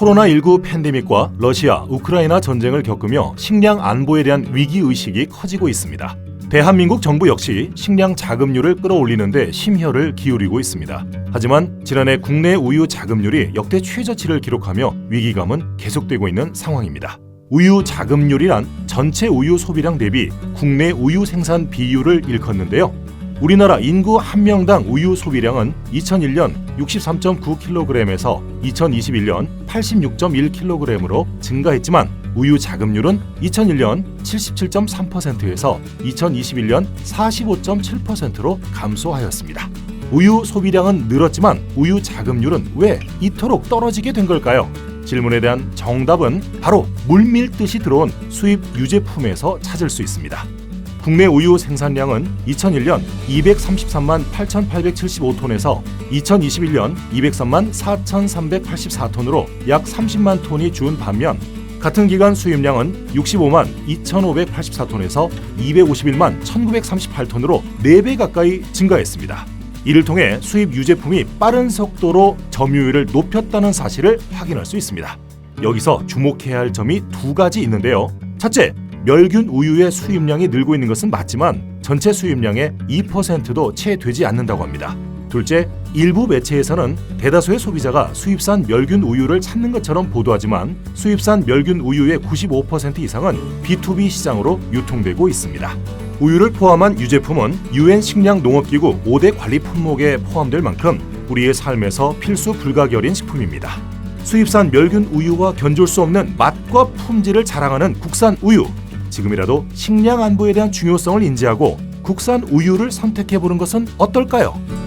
코로나19 팬데믹과 러시아, 우크라이나 전쟁을 겪으며 식량 안보에 대한 위기 의식이 커지고 있습니다. 대한민국 정부 역시 식량 자급률을 끌어올리는데 심혈을 기울이고 있습니다. 하지만 지난해 국내 우유 자급률이 역대 최저치를 기록하며 위기감은 계속되고 있는 상황입니다. 우유 자급률이란 전체 우유 소비량 대비 국내 우유 생산 비율을 일컫는데요. 우리나라 인구 한 명당 우유 소비량은 2001년 63.9kg에서 2021년 86.1kg으로 증가했지만 우유 자급률은 2001년 77.3%에서 2021년 45.7%로 감소하였습니다. 우유 소비량은 늘었지만 우유 자급률은 왜 이토록 떨어지게 된 걸까요? 질문에 대한 정답은 바로 물밀듯이 들어온 수입 유제품에서 찾을 수 있습니다. 국내 우유 생산량은 2001년 233만 8,875톤에서 2021년 203만 4,384톤으로 약 30만 톤이 준 반면 같은 기간 수입량은 65만 2,584톤에서 251만 1,938톤으로 4배 가까이 증가했습니다. 이를 통해 수입 유제품이 빠른 속도로 점유율을 높였다는 사실을 확인할 수 있습니다. 여기서 주목해야 할 점이 두 가지 있는데요. 첫째, 멸균 우유의 수입량이 늘고 있는 것은 맞지만 전체 수입량의 2%도 채 되지 않는다고 합니다. 둘째, 일부 매체에서는 대다수의 소비자가 수입산 멸균 우유를 찾는 것처럼 보도하지만 수입산 멸균 우유의 95% 이상은 B2B 시장으로 유통되고 있습니다. 우유를 포함한 유제품은 유엔 식량 농업기구 5대 관리 품목에 포함될 만큼 우리의 삶에서 필수 불가결인 식품입니다. 수입산 멸균 우유와 견줄 수 없는 맛과 품질을 자랑하는 국산 우유. 지금이라도 식량 안보에 대한 중요성을 인지하고 국산 우유를 선택해 보는 것은 어떨까요?